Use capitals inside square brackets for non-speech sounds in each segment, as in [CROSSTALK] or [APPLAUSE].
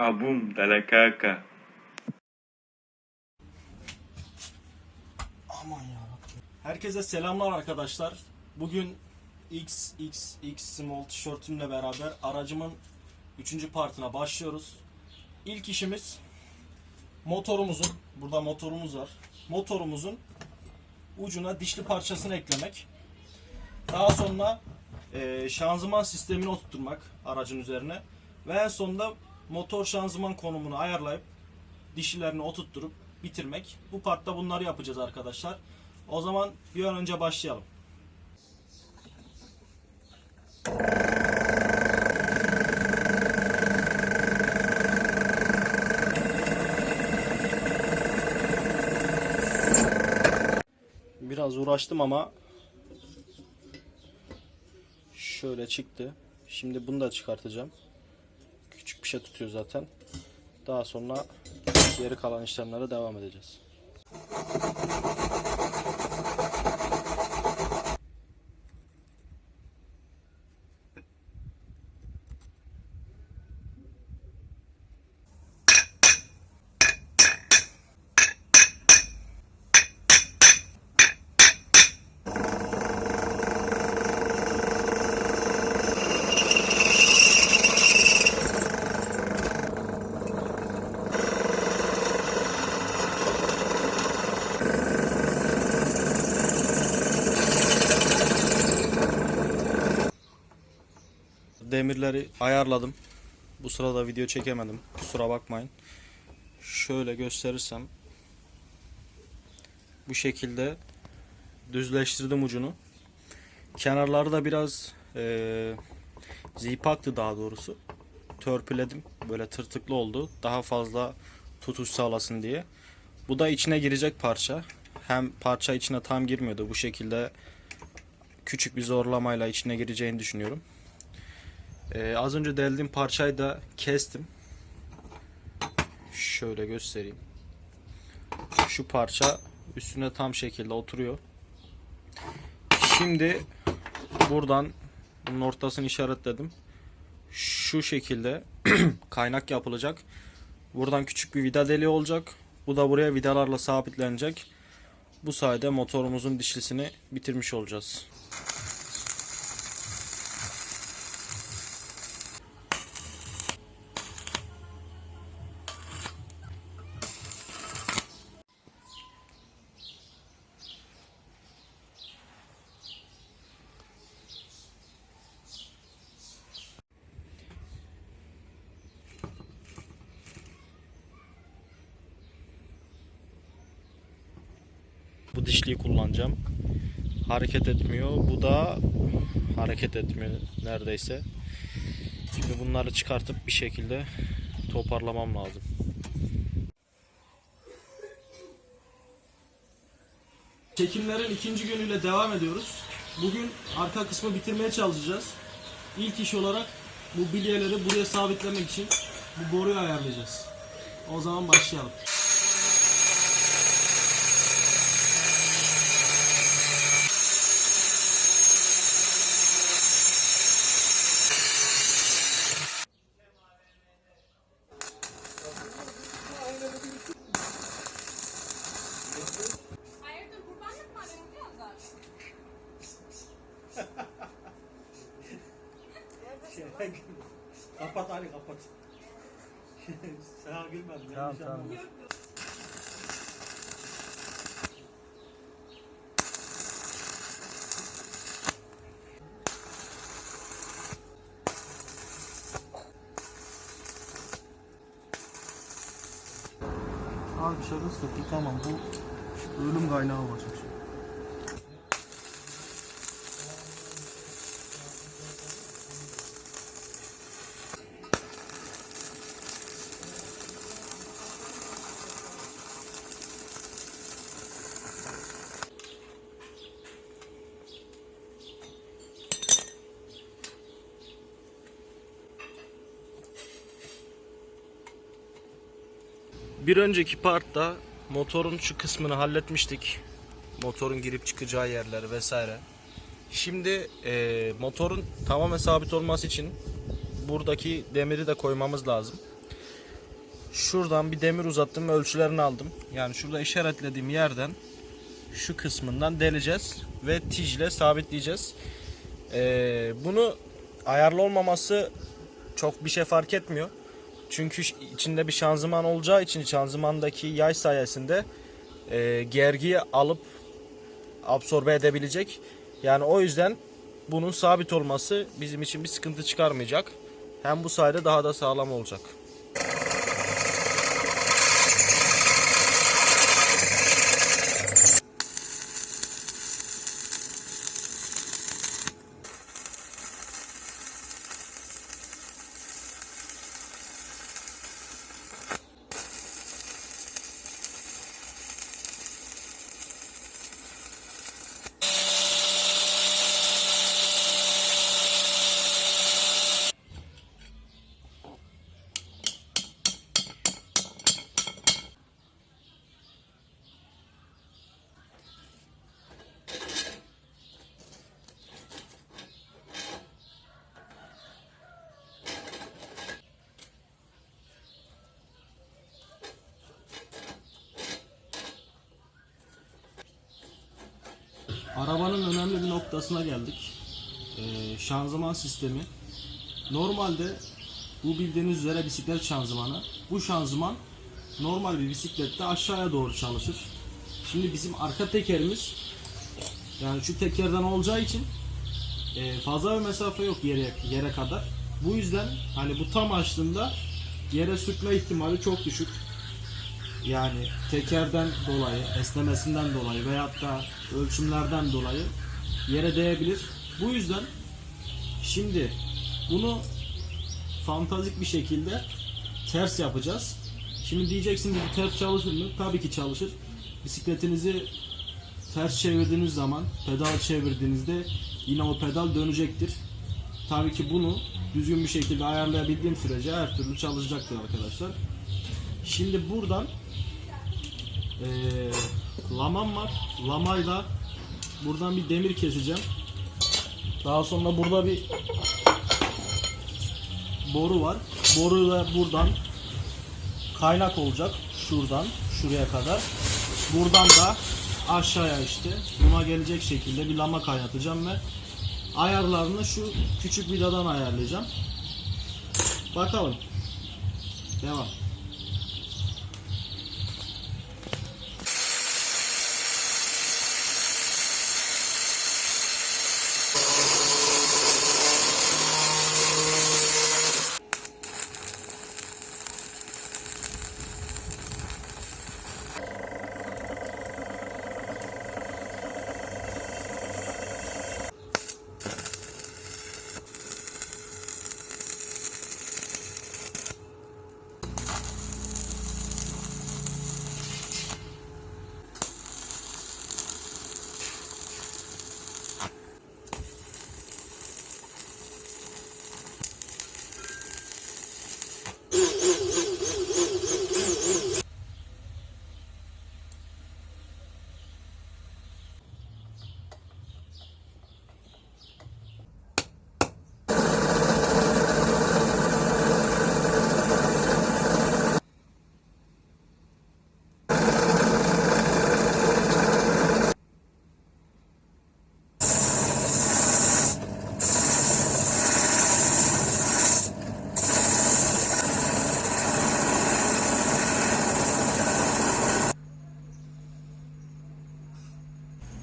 Abum caca. Aman ya. Herkese selamlar arkadaşlar. Bugün XXX Small tişörtümle beraber aracımın 3. partına başlıyoruz. İlk işimiz motorumuzun, burada motorumuz var. Motorumuzun ucuna dişli parçasını eklemek. Daha sonra e, şanzıman sistemini oturtmak aracın üzerine. Ve en sonunda motor şanzıman konumunu ayarlayıp dişilerini oturtturup bitirmek. Bu partta bunları yapacağız arkadaşlar. O zaman bir an önce başlayalım. Biraz uğraştım ama şöyle çıktı. Şimdi bunu da çıkartacağım. Şey tutuyor zaten. Daha sonra geri kalan işlemlere devam edeceğiz. Demirleri ayarladım. Bu sırada video çekemedim. Kusura bakmayın. Şöyle gösterirsem bu şekilde düzleştirdim ucunu. Kenarları da biraz eee zipaktı daha doğrusu. Törpüledim. Böyle tırtıklı oldu. Daha fazla tutuş sağlasın diye. Bu da içine girecek parça. Hem parça içine tam girmiyordu. Bu şekilde küçük bir zorlamayla içine gireceğini düşünüyorum. Ee, az önce deldiğim parçayı da kestim. Şöyle göstereyim. Şu parça üstüne tam şekilde oturuyor. Şimdi buradan bunun ortasını işaretledim. Şu şekilde [CLEARS THROAT] kaynak yapılacak. Buradan küçük bir vida deliği olacak. Bu da buraya vidalarla sabitlenecek. Bu sayede motorumuzun dişlisini bitirmiş olacağız. Bu dişliyi kullanacağım. Hareket etmiyor. Bu da hareket etmiyor neredeyse. Şimdi bunları çıkartıp bir şekilde toparlamam lazım. Çekimlerin ikinci günüyle devam ediyoruz. Bugün arka kısmı bitirmeye çalışacağız. İlk iş olarak bu bilyeleri buraya sabitlemek için bu boruyu ayarlayacağız. O zaman başlayalım. Sana gülmedim. Tamam tamam. Abi şurada sıkı tamam bu ölüm kaynağı olacak Bir önceki partta motorun şu kısmını halletmiştik. Motorun girip çıkacağı yerler vesaire. Şimdi e, motorun tamamen sabit olması için buradaki demiri de koymamız lazım. şuradan bir demir uzattım ve ölçülerini aldım. Yani şurada işaretlediğim yerden şu kısmından deleceğiz ve tijle sabitleyeceğiz. Ee, bunu ayarlı olmaması çok bir şey fark etmiyor. Çünkü içinde bir şanzıman olacağı için şanzımandaki yay sayesinde e, gergiyi alıp absorbe edebilecek. Yani o yüzden bunun sabit olması bizim için bir sıkıntı çıkarmayacak. Hem bu sayede daha da sağlam olacak. Arabanın önemli bir noktasına geldik. Ee, şanzıman sistemi. Normalde bu bildiğiniz üzere bisiklet şanzımanı. Bu şanzıman normal bir bisiklette aşağıya doğru çalışır. Şimdi bizim arka tekerimiz yani şu tekerden olacağı için e, fazla bir mesafe yok yere yere kadar. Bu yüzden hani bu tam açtığında yere sürtme ihtimali çok düşük. Yani tekerden dolayı, esnemesinden dolayı veyahut da ölçümlerden dolayı yere değebilir. Bu yüzden şimdi bunu fantazik bir şekilde ters yapacağız. Şimdi diyeceksiniz bu ters çalışır mı? Tabii ki çalışır. Bisikletinizi ters çevirdiğiniz zaman, pedal çevirdiğinizde yine o pedal dönecektir. Tabii ki bunu düzgün bir şekilde ayarlayabildiğim sürece her türlü çalışacaktır arkadaşlar. Şimdi buradan eee lamam var. Lamayla buradan bir demir keseceğim. Daha sonra burada bir boru var. Boru da buradan kaynak olacak. Şuradan şuraya kadar. Buradan da aşağıya işte buna gelecek şekilde bir lama kaynatacağım ve ayarlarını şu küçük vidadan ayarlayacağım. Bakalım. Devam.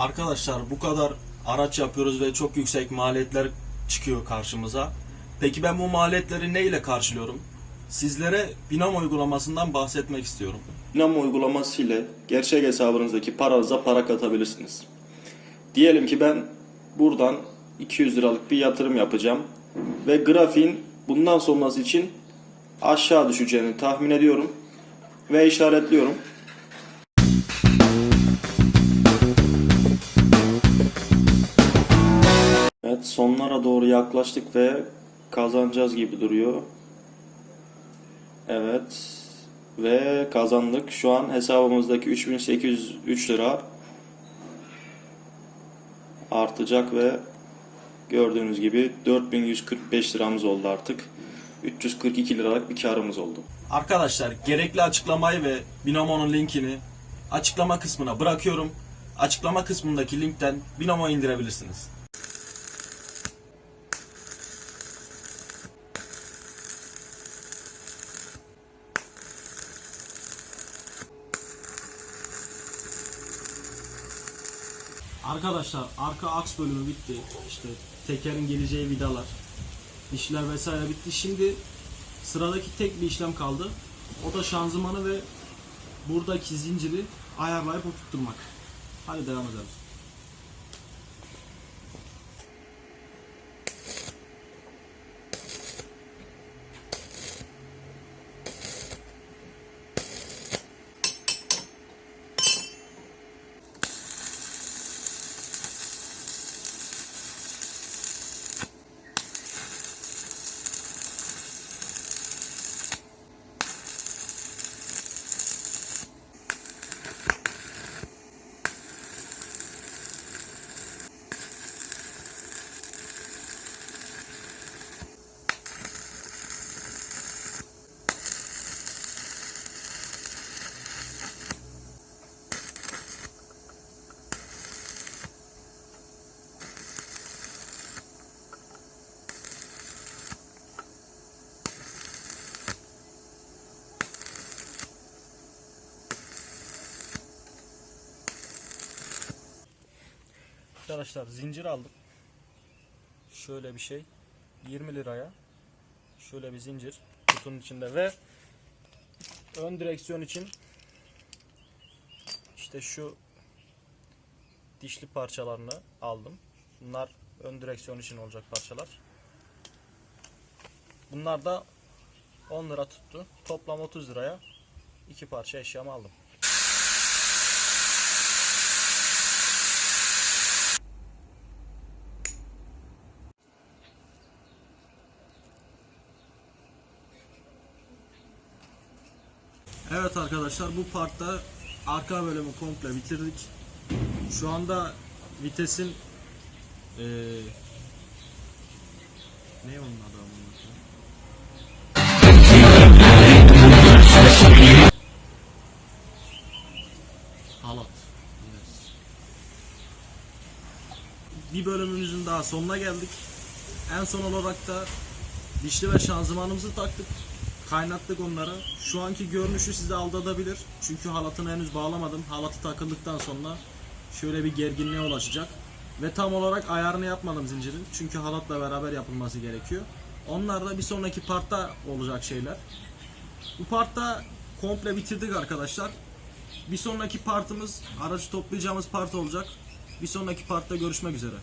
Arkadaşlar bu kadar araç yapıyoruz ve çok yüksek maliyetler çıkıyor karşımıza. Peki ben bu maliyetleri ne ile karşılıyorum? Sizlere Binom uygulamasından bahsetmek istiyorum. Binom uygulaması ile gerçek hesabınızdaki paranıza para katabilirsiniz. Diyelim ki ben buradan 200 liralık bir yatırım yapacağım ve grafiğin bundan sonrası için aşağı düşeceğini tahmin ediyorum ve işaretliyorum. Evet sonlara doğru yaklaştık ve kazanacağız gibi duruyor. Evet ve kazandık. Şu an hesabımızdaki 3803 lira artacak ve gördüğünüz gibi 4145 liramız oldu artık. 342 liralık bir karımız oldu. Arkadaşlar gerekli açıklamayı ve Binomo'nun linkini açıklama kısmına bırakıyorum. Açıklama kısmındaki linkten Binomo indirebilirsiniz. Arkadaşlar arka aks bölümü bitti. İşte tekerin geleceği vidalar, işler vesaire bitti. Şimdi sıradaki tek bir işlem kaldı. O da şanzımanı ve buradaki zinciri ayarlayıp oturtturmak. Hadi devam edelim. Arkadaşlar zincir aldım. Şöyle bir şey. 20 liraya. Şöyle bir zincir kutunun içinde ve ön direksiyon için işte şu dişli parçalarını aldım. Bunlar ön direksiyon için olacak parçalar. Bunlar da 10 lira tuttu. Toplam 30 liraya iki parça eşyamı aldım. Evet arkadaşlar bu partta arka bölümü komple bitirdik. Şu anda vitesin eee ne onun adı koyayım? Halat. Yes. Bir bölümümüzün daha sonuna geldik. En son olarak da dişli ve şanzımanımızı taktık. Kaynattık onları. Şu anki görünüşü sizi aldatabilir. Çünkü halatını henüz bağlamadım. Halatı takıldıktan sonra şöyle bir gerginliğe ulaşacak. Ve tam olarak ayarını yapmadım zincirin. Çünkü halatla beraber yapılması gerekiyor. Onlar da bir sonraki partta olacak şeyler. Bu partta komple bitirdik arkadaşlar. Bir sonraki partımız aracı toplayacağımız part olacak. Bir sonraki partta görüşmek üzere.